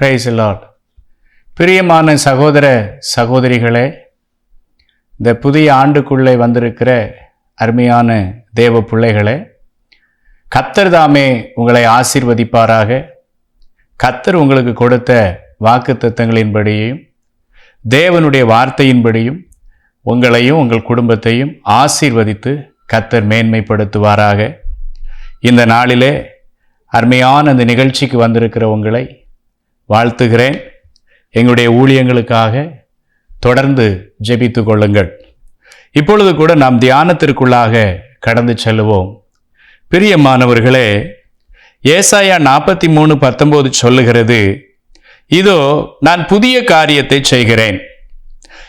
Price Lord பிரியமான சகோதர சகோதரிகளே இந்த புதிய ஆண்டுக்குள்ளே வந்திருக்கிற அருமையான தேவ பிள்ளைகளே கத்தர் தாமே உங்களை ஆசீர்வதிப்பாராக. கத்தர் உங்களுக்கு கொடுத்த வாக்கு தத்தங்களின்படியும் தேவனுடைய வார்த்தையின்படியும் உங்களையும் உங்கள் குடும்பத்தையும் ஆசீர்வதித்து கத்தர் மேன்மைப்படுத்துவாராக. இந்த நாளிலே அருமையான இந்த நிகழ்ச்சிக்கு வந்திருக்கிற உங்களை வாழ்த்துகிறேன். எங்களுடைய ஊழியங்களுக்காக தொடர்ந்து ஜெபித்து கொள்ளுங்கள். இப்பொழுது கூட நாம் தியானத்திற்குள்ளாக கடந்து செல்லுவோம். பிரியமானவர்களே ஏசாயா நாற்பத்தி மூணு பத்தொம்போது சொல்லுகிறது இதோ நான் புதிய காரியத்தை செய்கிறேன்.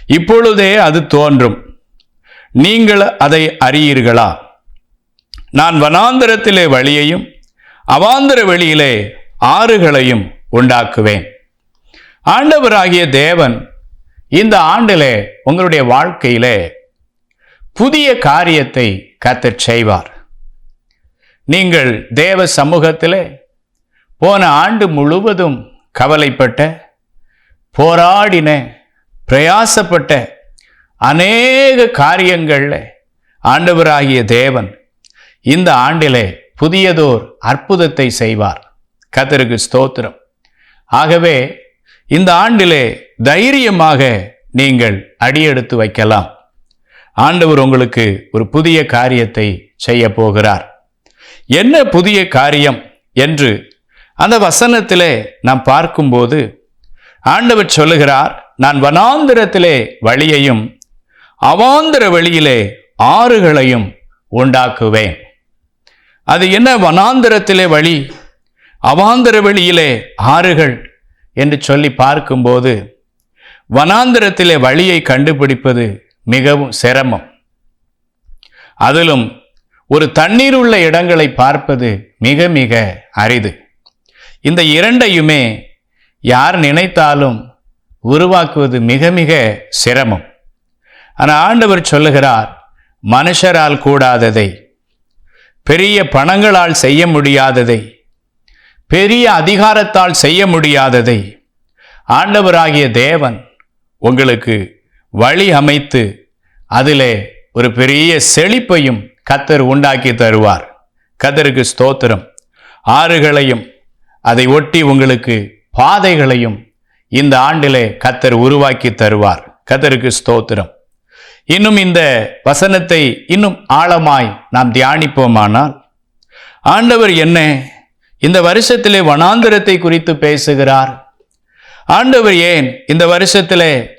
இப்பொழுதே அது தோன்றும். நீங்கள் அதை அறியீர்களா? நான் வனாந்தரத்திலே வழியையும் அவாந்தர வெளியிலே ஆறுகளையும் உண்டாக்குவேன். ஆண்டவராகிய தேவன் இந்த ஆண்டிலே உங்களுடைய வாழ்க்கையிலே புதிய காரியத்தை கத்தச் செய்வார். நீங்கள் தேவ சமூகத்திலே போன ஆண்டு முழுவதும் கவலைப்பட்ட போராடின பிரயாசப்பட்ட அநேக காரியங்களில் ஆண்டவராகிய தேவன் இந்த ஆண்டிலே புதியதோர் அற்புதத்தை செய்வார். கத்தருக்கு ஸ்தோத்திரம். ஆகவே இந்த ஆண்டிலே தைரியமாக நீங்கள் அடியெடுத்து வைக்கலாம். ஆண்டவர் உங்களுக்கு ஒரு புதிய காரியத்தை செய்ய போகிறார். என்ன புதிய காரியம் என்று அந்த வசனத்திலே நாம் பார்க்கும்போது ஆண்டவர் சொல்லுகிறார் நான் வனாந்திரத்திலே வழியையும் அவாந்திர வழியிலே ஆறுகளையும் உண்டாக்குவேன். அது என்ன வனாந்திரத்திலே வழி? அவாந்திர வெளியிலே ஆறுகள் என்று சொல்லி பார்க்கும்போது வனாந்திரத்திலே வழியை கண்டுபிடிப்பது மிகவும் சிரமம். அதிலும் ஒரு தண்ணீர் உள்ள இடங்களை பார்ப்பது மிக மிக அரிது. இந்த இரண்டையுமே யார் நினைத்தாலும் உருவாக்குவது மிக மிக சிரமம். ஆனால் ஆண்டவர் சொல்லுகிறார் மனுஷரால் கூடாததை பெரிய பணங்களால் செய்ய முடியாததை பெரிய அதிகாரத்தால் செய்ய முடியாததை. ஆண்டவராகிய தேவன் உங்களுக்கு வழி அமைத்து அதிலே ஒரு பெரிய செழிப்பையும் கத்தர் உண்டாக்கி தருவார். கத்தருக்கு ஸ்தோத்திரம். ஆறுகளையும் அதை ஒட்டி உங்களுக்கு பாதைகளையும் இந்த ஆண்டிலே கத்தர் உருவாக்கி தருவார். கத்தருக்கு ஸ்தோத்திரம். இன்னும் இந்த வசனத்தை இன்னும் ஆழமாய் நாம் தியானிப்போமானால் ஆண்டவர் என்ன இந்த வருஷத்திலே வனாந்திரத்தை குறித்து பேசுகிறார். ஆண்டவர் ஏன் இந்த வருஷத்திலே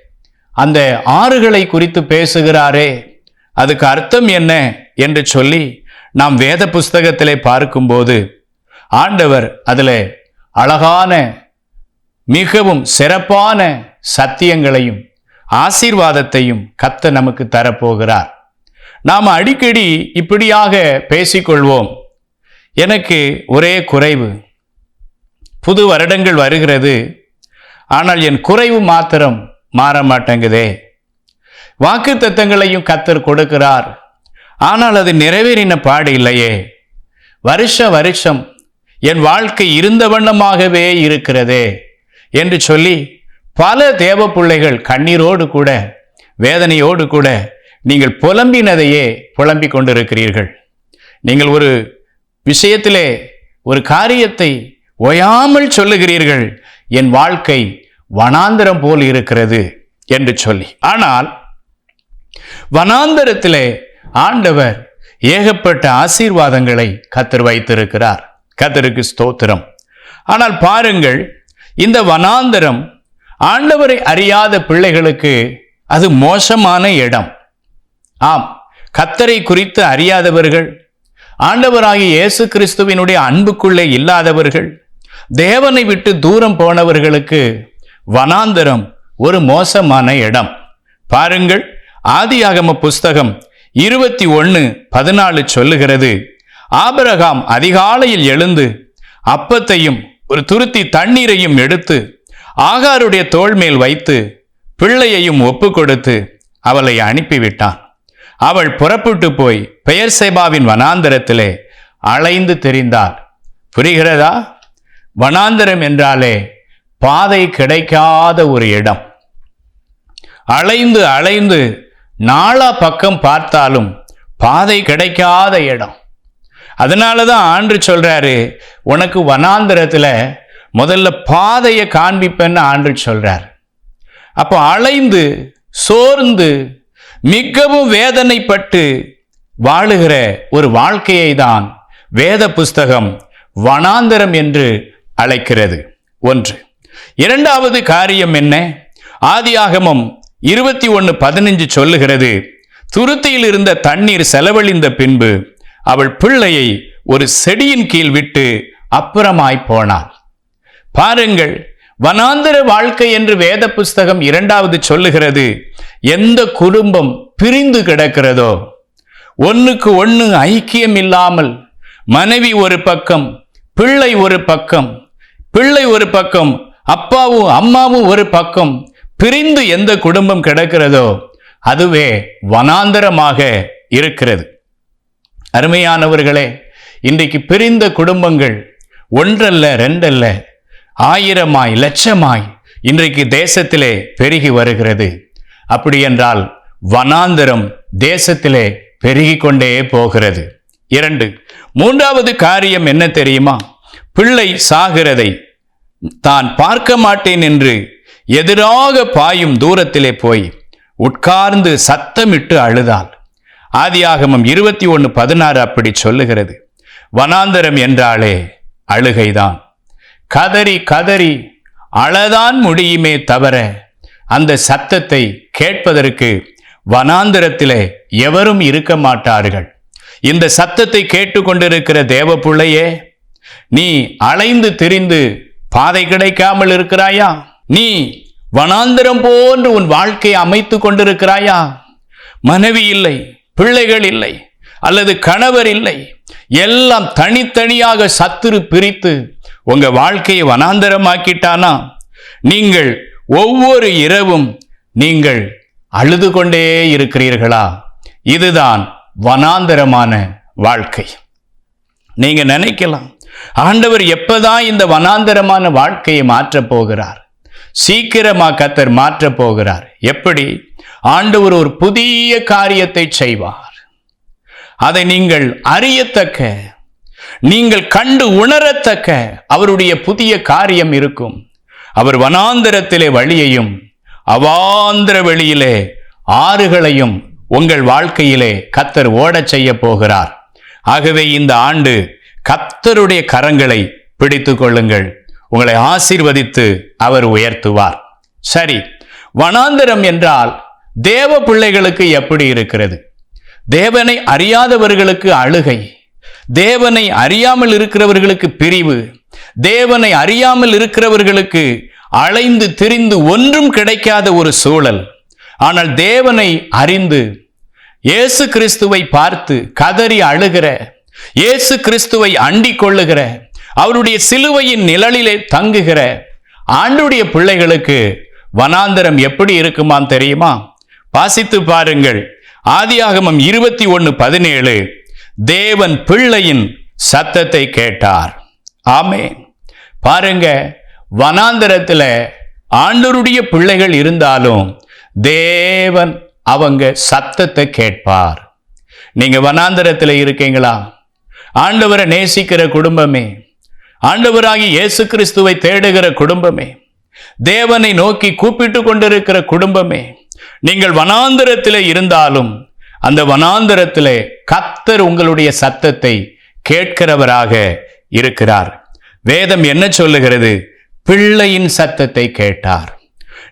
அந்த ஆறுகளை குறித்து பேசுகிறாரே? அதுக்கு அர்த்தம் என்ன என்று சொல்லி நாம் வேத புஸ்தகத்திலே பார்க்கும்போது ஆண்டவர் அதில் அழகான மிகவும் சிறப்பான சத்தியங்களையும் ஆசீர்வாதத்தையும் கத்த நமக்கு தரப்போகிறார். நாம் அடிக்கடி இப்படியாக பேசிக்கொள்வோம். எனக்கு ஒரே குறைவு. புது வருடங்கள் வருகிறது. ஆனால் என் குறைவு மாத்திரம் மாற மாட்டேங்குதே. வாக்கு தத்தங்களையும் கத்தர் கொடுக்கிறார். ஆனால் அது நிறைவேறின பாடு இல்லையே. வருஷ வருஷம் என் வாழ்க்கை இருந்த வண்ணமாகவே இருக்கிறதே என்று சொல்லி பல தேவ பிள்ளைகள் கண்ணீரோடு கூட வேதனையோடு கூட நீங்கள் புலம்பினதையே புலம்பிக் கொண்டிருக்கிறீர்கள். நீங்கள் ஒரு விஷயத்திலே ஒரு காரியத்தை ஓயாமல் சொல்லுகிறீர்கள் என் வாழ்க்கை வனாந்தரம் போல் இருக்கிறது என்று சொல்லி. ஆனால் வனாந்தரத்திலே ஆண்டவர் ஏகப்பட்ட ஆசீர்வாதங்களை கத்தர் வைத்திருக்கிறார். கத்தருக்கு ஸ்தோத்திரம். ஆனால் பாருங்கள் இந்த வனாந்தரம் ஆண்டவரை அறியாத பிள்ளைகளுக்கு அது மோசமான இடம். ஆம் கத்தரை குறித்து அறியாதவர்கள் ஆண்டவராகிய இயேசு கிறிஸ்துவினுடைய அன்புக்குள்ளே இல்லாதவர்கள் தேவனை விட்டு தூரம் போனவர்களுக்கு வனாந்தரம் ஒரு மோசமான இடம். பாருங்கள் ஆதியாகம புஸ்தகம் இருபத்தி ஒன்று பதினாலு சொல்லுகிறது ஆபரகாம் அதிகாலையில் எழுந்து அப்பத்தையும் ஒரு துருத்தி தண்ணீரையும் எடுத்து ஆகாருடைய தோள் மேல் வைத்து பிள்ளையையும் ஒப்பு கொடுத்து அவளை அனுப்பிவிட்டான். அவள் புறப்பட்டு போய் பெயர் சேபாவின் வனாந்தரத்திலே அலைந்து தெரிந்தாள். புரிகிறதா? வனாந்தரம் என்றாலே பாதை கிடைக்காத ஒரு இடம். அலைந்து அலைந்து நாலா பக்கம் பார்த்தாலும் பாதை கிடைக்காத இடம். அதனால தான் ஆண்டு சொல்கிறாரு உனக்கு வனாந்தரத்தில் முதல்ல பாதையை காண்பிப்பேன்னு ஆண்டு சொல்கிறார் அப்போ அலைந்து சோர்ந்து மிகவும் வேதனைப்பட்டு வாழுகிற ஒரு வாழ்க்கையை தான் வேத புஸ்தகம் வனாந்தரம் என்று அழைக்கிறது. ஒன்று. இரண்டாவது காரியம் என்ன? ஆதியாகமம் இருபத்தி ஒன்று பதினஞ்சு சொல்லுகிறது துருத்தியில் இருந்த தண்ணீர் செலவழிந்த பின்பு அவள் பிள்ளையை ஒரு செடியின் கீழ் விட்டு அப்புறமாய் போனாள். பாருங்கள் வனாந்தர வாழ்க்கை என்று வேத புஸ்தகம் இரண்டாவது சொல்லுகிறது. எந்த குடும்பம் பிரிந்து கிடக்கிறதோ ஒன்றுக்கு ஒன்று ஐக்கியம் இல்லாமல் மனைவி ஒரு பக்கம் பிள்ளை ஒரு பக்கம் பிள்ளை ஒரு பக்கம் அப்பாவும் அம்மாவும் ஒரு பக்கம் பிரிந்து எந்த குடும்பம் கிடக்கிறதோ அதுவே வனாந்தரமாக இருக்கிறது. அருமையானவர்களே இன்றைக்கு பிரிந்த குடும்பங்கள் ஒன்றல்ல ரெண்டல்ல ஆயிரமாய் லட்சமாய் இன்றைக்கு தேசத்திலே பெருகி வருகிறது. அப்படியென்றால் வனாந்தரம் தேசத்திலே பெருகி கொண்டே போகிறது. இரண்டு மூன்றாவது காரியம் என்ன தெரியுமா? பிள்ளை சாகிறதை தான் பார்க்க மாட்டேன் என்று எதிராக பாயும் தூரத்திலே போய் உட்கார்ந்து சத்தமிட்டு அழுதாள். ஆதியாகமம் இருபத்தி ஒன்று பதினாறு அப்படி சொல்லுகிறது. வனாந்தரம் என்றாலே அழுகைதான். கதறி கதறி அழதான் முடியுமே தவிர அந்த சத்தத்தை கேட்பதற்கு வனாந்திரத்திலே எவரும் இருக்க மாட்டார்கள். இந்த சத்தத்தை கேட்டுக்கொண்டிருக்கிற தேவ பிள்ளையே நீ அலைந்து திரிந்து பாதை கிடைக்காமல் இருக்கிறாயா? நீ வனாந்திரம் போன்று உன் வாழ்க்கையை அமைத்து கொண்டிருக்கிறாயா? மனைவி இல்லை பிள்ளைகள் இல்லை அல்லது கணவர் இல்லை எல்லாம் தனித்தனியாக சத்துரு பிரித்து உங்க வாழ்க்கையை வனாந்தரமாக்கிட்டானா? நீங்கள் ஒவ்வொரு இரவும் நீங்கள் அழுது கொண்டே இருக்கிறீர்களா? இதுதான் வனாந்தரமான வாழ்க்கை. நீங்க நினைக்கலாம் ஆண்டவர் எப்பதான் இந்த வனாந்தரமான வாழ்க்கையை மாற்றப் போகிறார்? சீக்கிரமா கத்தர் மாற்றப் போகிறார். எப்படி? ஆண்டவர் ஒரு புதிய காரியத்தை செய்வார். அதை நீங்கள் அறியத்தக்க நீங்கள் கண்டு உணரத்தக்க அவருடைய புதிய காரியம் இருக்கும். அவர் வனாந்திரத்திலே வழியையும் அவாந்திர வெளியிலே ஆறுகளையும் உங்கள் வாழ்க்கையிலே கத்தர் ஓடச் செய்ய போகிறார். ஆகவே இந்த ஆண்டு கத்தருடைய கரங்களை பிடித்து கொள்ளுங்கள். உங்களை ஆசீர்வதித்து அவர் உயர்த்துவார். சரி வனாந்திரம் என்றால் தேவ பிள்ளைகளுக்கு எப்படி இருக்கிறது? தேவனை அறியாதவர்களுக்கு அழுகை. தேவனை அறியாமல் இருக்கிறவர்களுக்கு பிரிவு. தேவனை அறியாமல் இருக்கிறவர்களுக்கு அலைந்து திரிந்து ஒன்றும் கிடைக்காத ஒரு சூழல். ஆனால் தேவனை அறிந்து இயேசு கிறிஸ்துவை பார்த்து கதறி அழுகிற இயேசு கிறிஸ்துவை அண்டிக் கொள்ளுகிற அவருடைய சிலுவையின் நிழலிலே தங்குகிற ஆண்டுடைய பிள்ளைகளுக்கு வனாந்தரம் எப்படி இருக்குமாம் தெரியுமா? வாசித்து பாருங்கள். ஆதியாகமம் இருபத்தி ஒன்று பதினேழு. தேவன் பிள்ளையின் சத்தத்தை கேட்டார். ஆமே பாருங்க வனாந்தரத்தில் ஆண்டருடைய பிள்ளைகள் இருந்தாலும் தேவன் அவங்க சத்தத்தை கேட்பார். நீங்க வனாந்தரத்தில் இருக்கீங்களா? ஆண்டவரை நேசிக்கிற குடும்பமே ஆண்டவராகி இயேசு கிறிஸ்துவை தேடுகிற குடும்பமே தேவனை நோக்கி கூப்பிட்டு கொண்டிருக்கிற குடும்பமே நீங்கள் வனாந்திரத்தில் இருந்தாலும் அந்த வனாந்தரத்திலே கத்தர் உங்களுடைய சத்தத்தை கேட்கிறவராக இருக்கிறார். வேதம் என்ன சொல்லுகிறது? பிள்ளையின் சத்தத்தை கேட்டார்.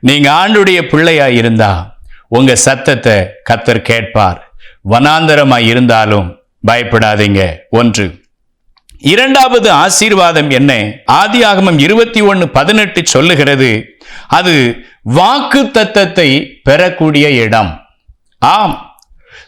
நீங்க ஆண்டுடைய பிள்ளையா இருந்தா உங்க சத்தத்தை கத்தர் கேட்பார். வனாந்தரமா இருந்தாலும் பயப்படாதீங்க. ஒன்று. இரண்டாவது ஆசீர்வாதம் என்ன? ஆதியாகமம் இருபத்தி ஒன்று பதினெட்டு சொல்லுகிறது அது வாக்கு தத்தத்தை பெறக்கூடிய இடம். ஆம்.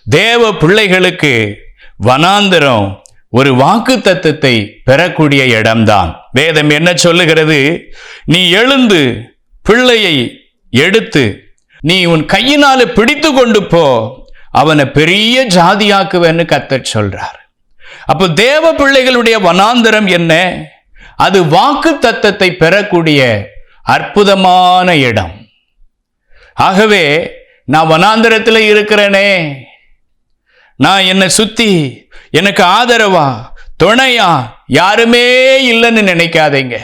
தேவ பிள்ளைகளுக்கு வனாந்தரம் ஒரு வாக்கு தத்தத்தை பெறக்கூடிய இடம்தான். வேதம் என்ன சொல்லுகிறது? நீ எழுந்து பிள்ளையை எடுத்து நீ உன் கையினால பிடித்து கொண்டு போ அவனை பெரிய ஜாதியாக்குவேன்னு கத்தர் சொல்றார். அப்போ தேவ பிள்ளைகளுடைய வனாந்தரம் என்ன? அது வாக்கு தத்தத்தை பெறக்கூடிய அற்புதமான இடம். ஆகவே நான் வனாந்தரத்தில் இருக்கிறேனே நான் என்னை சுத்தி எனக்கு ஆதரவா துணையா யாருமே இல்லைன்னு நினைக்காதீங்க.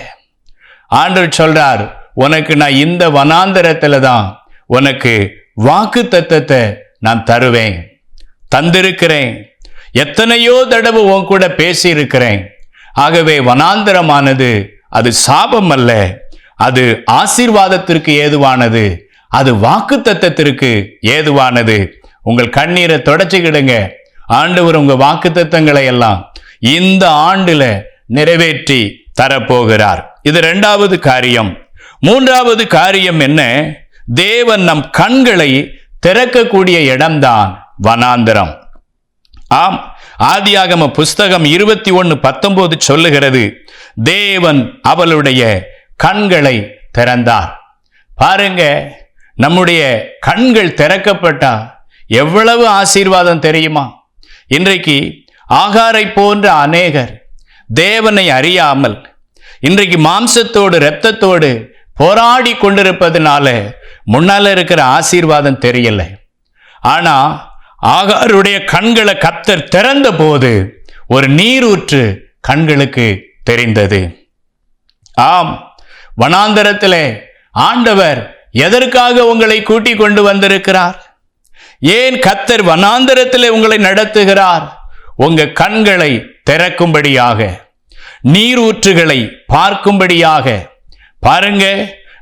ஆண்டவர் சொல்றார் உனக்கு நான் இந்த வனாந்தரத்துல தான் உனக்கு வாக்கு தத்தத்தை நான் தருவேன். தந்திருக்கிறேன். எத்தனையோ தடவை உன் கூட பேசியிருக்கிறேன். ஆகவே வனாந்தரமானது அது சாபம் அல்ல. அது ஆசீர்வாதத்திற்கு ஏதுவானது. அது வாக்கு தத்தத்திற்கு ஏதுவானது. உங்கள் கண்ணீரை தொடச்சிக்கிடுங்க. ஆண்டவர் உங்கள் வாக்கு தத்தங்களை எல்லாம் இந்த ஆண்டுல நிறைவேற்றி தரப்போகிறார். இது ரெண்டாவது காரியம். மூன்றாவது காரியம் என்ன? தேவன் நம் கண்களை திறக்கக்கூடிய இடம்தான் வனாந்தரம். ஆம் ஆதியாகம புஸ்தகம் இருபத்தி ஒன்று பத்தொன்பது சொல்லுகிறது தேவன் அவளுடைய கண்களை திறந்தார். பாருங்க நம்முடைய கண்கள் திறக்கப்பட்டா எவ்வளவு ஆசீர்வாதம் தெரியுமா? இன்றைக்கு ஆகாரை போன்ற அநேகர் தேவனை அறியாமல் இன்றைக்கு மாம்சத்தோடு இரத்தத்தோடு போராடி கொண்டிருப்பதனால முன்னால இருக்கிற ஆசீர்வாதம் தெரியல. ஆனா ஆகாருடைய கண்களை கத்தர் திறந்த போது ஒரு நீரூற்று கண்களுக்கு தெரிந்தது. ஆம் வனாந்தரத்திலே ஆண்டவர் எதற்காக உங்களை கூட்டிக் கொண்டு வந்திருக்கிறார்? ஏன் கத்தர் வனாந்தரத்தில் உங்களை நடத்துகிறார்? உங்க கண்களை திறக்கும்படியாக நீரூற்றுகளை பார்க்கும்படியாக. பாருங்க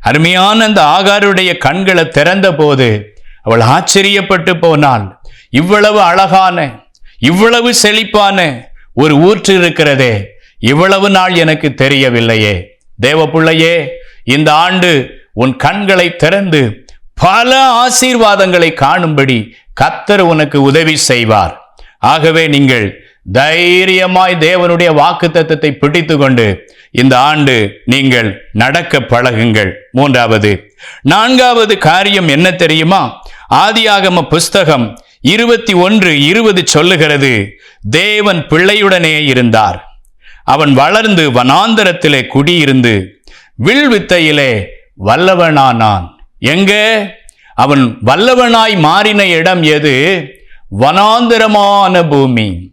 அருமையான அந்த ஆகாருடைய கண்களை திறந்த போது அவள் ஆச்சரியப்பட்டு போனாள். இவ்வளவு அழகான இவ்வளவு செழிப்பான ஒரு ஊற்று இருக்கிறதே இவ்வளவு நாள் எனக்கு தெரியவில்லையே. தேவ பிள்ளையே இந்த ஆண்டு உன் கண்களை திறந்து பல ஆசீர்வாதங்களை காணும்படி கத்தர் உனக்கு உதவி செய்வார். ஆகவே நீங்கள் தைரியமாய் தேவனுடைய வாக்கு தத்துவத்தை பிடித்து கொண்டு இந்த ஆண்டு நீங்கள் நடக்க பழகுங்கள். மூன்றாவது நான்காவது காரியம் என்ன தெரியுமா? ஆதியாகம புஸ்தகம் இருபத்தி ஒன்று இருபது சொல்லுகிறது தேவன் பிள்ளையுடனே இருந்தார். அவன் வளர்ந்து வனாந்தரத்திலே குடியிருந்து வில் வித்தையிலே வல்லவனானான். எங்கே? அவன் வல்லவனாய் மாறின இடம் எது? வனாந்திரமான பூமி.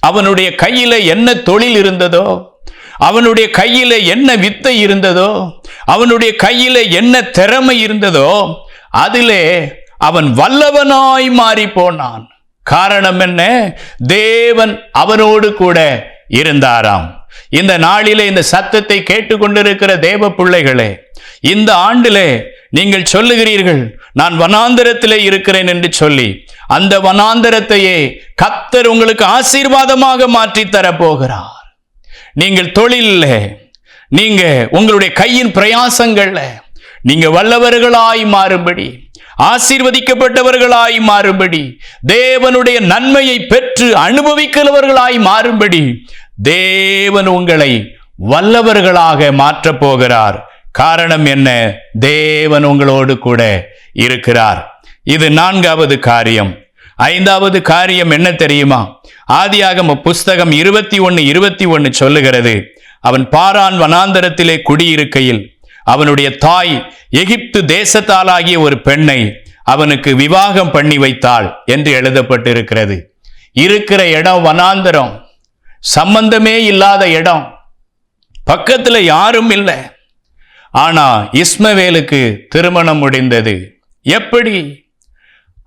அவனுடைய கையில என்ன தொழில் இருந்ததோ? அவனுடைய கையில என்ன வித்தை இருந்ததோ? அவனுடைய கையில என்ன திறமை இருந்ததோ? அதிலே அவன் வல்லவனாய் மாறி போனான் காரணம் என்ன? தேவன் அவனோடு கூட இருந்தாராம். இந்த நாளிலே இந்த சத்தத்தை கேட்டுக்கொண்டிருக்கிற தேவ பிள்ளைகளே இந்த ஆண்டிலே நீங்கள் சொல்லுகிறீர்கள் நான் வனாந்தரத்திலே இருக்கிறேன் என்று சொல்லி அந்த வனாந்தரத்தையே கத்தர் உங்களுக்கு ஆசீர்வாதமாக மாற்றி தரப்போகிறார். நீங்கள் தொழிலில் நீங்க உங்களுடைய கையின் பிரயாசங்கள்ல நீங்க வல்லவர்களாய் மாறும்படி ஆசீர்வதிக்கப்பட்டவர்களாய் மாறும்படி தேவனுடைய நன்மையை பெற்று அனுபவிக்கிறவர்களாய் மாறும்படி தேவன் உங்களை வல்லவர்களாக மாற்றப் போகிறார். காரணம் என்ன? தேவன் உங்களோடு கூட இருக்கிறார். இது நான்காவது காரியம். ஐந்தாவது காரியம் என்ன தெரியுமா? ஆதியாகம புஸ்தகம் இருபத்தி ஒன்று இருபத்தி ஒன்று சொல்லுகிறது அவன் பாரான் வனாந்தரத்திலே குடியிருக்கையில் அவனுடைய தாய் எகிப்து தேசத்தாலாகிய ஒரு பெண்ணை அவனுக்கு விவாகம் பண்ணி வைத்தாள் என்று எழுதப்பட்டிருக்கிறது. இருக்கிற இடம் வனாந்தரம். சம்பந்தமே இல்லாத இடம். பக்கத்தில் யாரும் இல்லை. ஆனா இஸ்மவேலுக்கு திருமணம் முடிந்தது. எப்படி?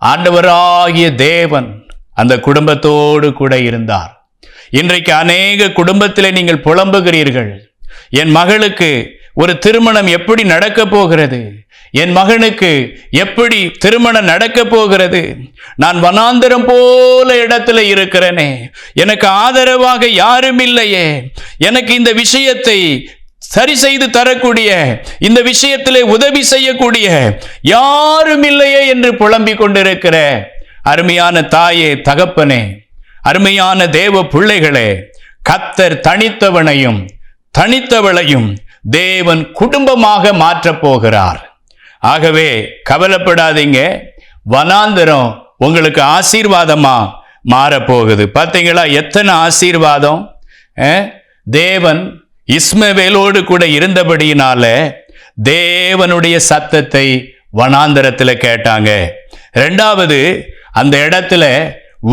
ஆண்டவராகிய தேவன் அந்த குடும்பத்தோடு கூட இருந்தார். இன்றைக்கு அநேக குடும்பத்திலே நீங்கள் புலம்புகிறீர்கள். என் மகளுக்கு ஒரு திருமணம் எப்படி நடக்கப் போகிறது? என் மகனுக்கு எப்படி திருமணம் நடக்கப் போகிறது? நான் வனாந்திரம் போல இடத்துல இருக்கிறேனே. எனக்கு ஆதரவாக யாரும் இல்லையே. எனக்கு இந்த விஷயத்தை சரி செய்து தரக்கூடிய இந்த விஷயத்திலே உதவி செய்யக்கூடிய யாரும் இல்லையே என்று புலம்பிக் கொண்டிருக்கிற அருமையான தாயே தகப்பனே அருமையான தேவ பிள்ளைகளே கத்தர் தனித்தவனையும் தனித்தவளையும் தேவன் குடும்பமாக மாற்றப் போகிறார். ஆகவே கவலைப்படாதீங்க. வனாந்தரம் உங்களுக்கு ஆசீர்வாதமா மாறப்போகுது பார்த்தீங்களா? எத்தனை ஆசீர்வாதம்? தேவன் இஸ்மவேலோடு கூட இருந்தபடியினால தேவனுடைய சத்தத்தை வனாந்தரத்தில் கேட்டாங்க. ரெண்டாவது அந்த இடத்துல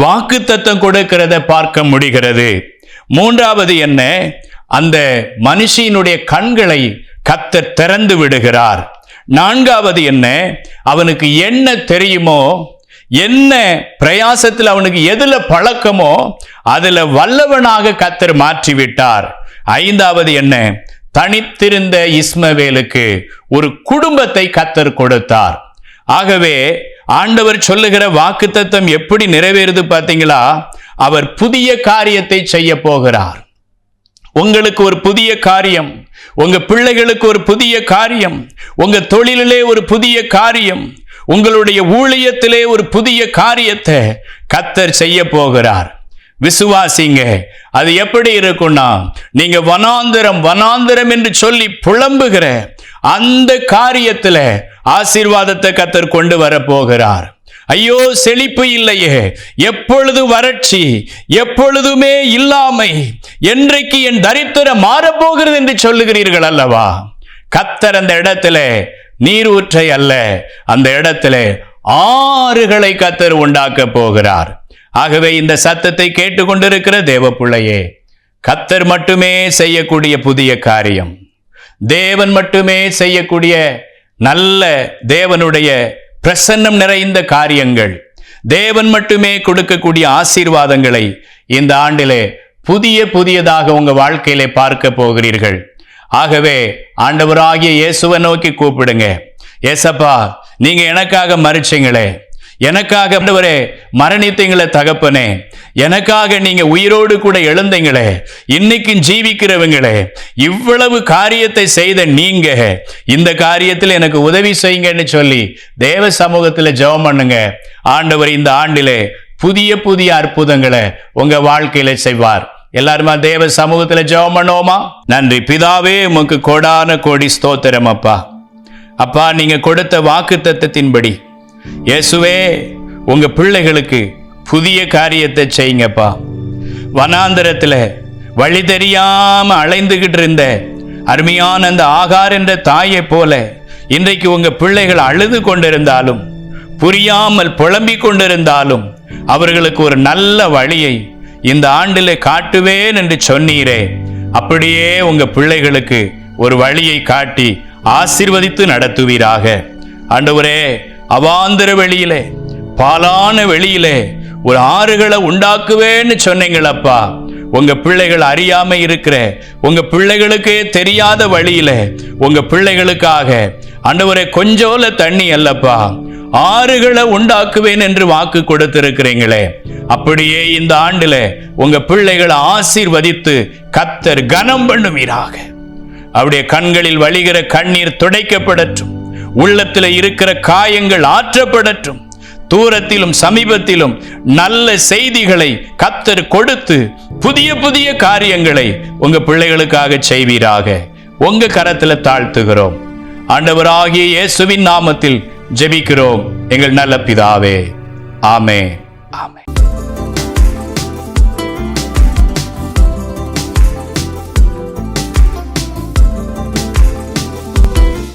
வாக்குத்தத்தம் கொடுக்கிறத பார்க்க முடிகிறது. மூன்றாவது என்ன? அந்த மனுஷியினுடைய கண்களை கத்தர் திறந்து விடுகிறார். நான்காவது என்ன? அவனுக்கு என்ன தெரியுமோ என்ன பிரயாசத்தில் அவனுக்கு எதில் பழக்கமோ அதில் வல்லவனாக கத்தர் மாற்றி விட்டார் ஐந்தாவது என்ன? தனித்திருந்த இஸ்மவேலுக்கு ஒரு குடும்பத்தை கத்தர் கொடுத்தார். ஆகவே ஆண்டவர் சொல்லுகிற வாக்குத்தத்தம் எப்படி நிறைவேறுது பார்த்தீங்களா? அவர் புதிய காரியத்தை செய்ய போகிறார். உங்களுக்கு ஒரு புதிய காரியம் உங்க பிள்ளைகளுக்கு ஒரு புதிய காரியம் உங்க தொழிலிலே ஒரு புதிய காரியம் உங்களுடைய ஊழியத்திலே ஒரு புதிய காரியத்தை கத்தர் செய்ய போகிறார். விசுவாசிங்க. அது எப்படி இருக்கும்னா நீங்க வனாந்திரம் வனாந்திரம் என்று சொல்லி புலம்புகிற அந்த காரியத்துல ஆசீர்வாதத்தை கத்தர் கொண்டு வர போகிறார் ஐயோ செழிப்பு இல்லையே. எப்பொழுது வறட்சி எப்பொழுதுமே இல்லாமை என்றைக்கு என் தரித்திரம் மாறப்போகிறது என்று சொல்லுகிறீர்கள் அல்லவா? கத்தர் அந்த இடத்துல நீரூற்றை அல்ல அந்த இடத்துல ஆறுகளை கத்தர் உண்டாக்க போகிறார். ஆகவே இந்த சத்தத்தை கேட்டுக்கொண்டிருக்கிற தேவ பிள்ளையே கத்தர் மட்டுமே செய்யக்கூடிய புதிய காரியம். தேவன் மட்டுமே செய்யக்கூடிய நல்ல தேவனுடைய பிரசன்னம் நிறைந்த காரியங்கள். தேவன் மட்டுமே கொடுக்கக்கூடிய ஆசீர்வாதங்களை இந்த ஆண்டிலே புதிய புதியதாக உங்க வாழ்க்கையிலே பார்க்க போகிறீர்கள். ஆகவே ஆண்டவராகிய இயேசுவை நோக்கி கூப்பிடுங்க. ஏசப்பா நீங்க எனக்காக மறிச்சீங்களே எனக்காக ஆண்டவரே மரணித்தீங்களே தகப்பனே. எனக்காக நீங்க உயிரோடு கூட எழுந்தீங்களே. இன்னைக்கும் ஜீவிக்கிறவங்களே இவ்வளவு காரியத்தை செய்த நீங்க இந்த காரியத்தில் எனக்கு உதவி செய்யுங்கன்னு சொல்லி தேவ சமூகத்தில் ஜெபம் பண்ணுங்க. ஆண்டவர் இந்த ஆண்டிலே புதிய புதிய அற்புதங்களை உங்க வாழ்க்கையில செய்வார். எல்லாருமா தேவ சமூகத்துல ஜெபம் பண்ணுவோமா? நன்றி. பிதாவே உமக்கு கோடான கோடி ஸ்தோத்திரம் அப்பா. அப்பா நீங்க கொடுத்த வாக்கு தத்தத்தின்படி இயேசுவே உங்க பிள்ளைகளுக்கு புதிய காரியத்தை செய்யுங்கப்பா. வனாந்தரத்துல வழி தெரியாம அலைந்துகிட்டு இருந்த அருமையான அந்த ஆகார் என்ற தாயை போல இன்றைக்கு உங்க பிள்ளைகள் அழுது கொண்டிருந்தாலும் புரியாமல் புலம்பிக் கொண்டிருந்தாலும் அவர்களுக்கு ஒரு நல்ல வழியை இந்த ஆண்டில் காட்டுவேன் என்று சொன்னீரே. அப்படியே உங்க பிள்ளைகளுக்கு ஒரு வழியை காட்டி ஆசிர்வதித்து நடத்துவீராக. ஆண்டவரே அவாந்திர வெளியிலே பாலான வெளியிலே ஒரு ஆறுகளை உண்டாக்குவேன்னு சொன்னீங்களப்பா. உங்க பிள்ளைகள் அறியாம இருக்கிற உங்க பிள்ளைகளுக்கே தெரியாத வழியில உங்க பிள்ளைகளுக்காக அண்டவரை கொஞ்சோல தண்ணி அல்லப்பா. ஆறுகளை உண்டாக்குவேன் என்று வாக்கு கொடுத்திருக்கிறீங்களே. அப்படியே இந்த ஆண்டுல உங்க பிள்ளைகளை ஆசீர்வதித்து கத்தர் கனம் பண்ணுவீராக. அவருடைய கண்களில் வழிகிற கண்ணீர் துடைக்கப்படட்டும். உள்ளத்தில் இருக்கிற காயங்கள் ஆற்றப்படட்டும். தூரத்திலும் சமீபத்திலும் நல்ல செய்திகளை கத்தர் கொடுத்து புதிய புதிய காரியங்களை உங்க பிள்ளைகளுக்காக செய்வீராக. உங்க கரத்துல தாழ்த்துகிறோம். ஆண்டவராகிய இயேசுவின் நாமத்தில் ஜெபிக்கிறோம். எங்கள் நல்ல பிதாவே. ஆமே ஆமே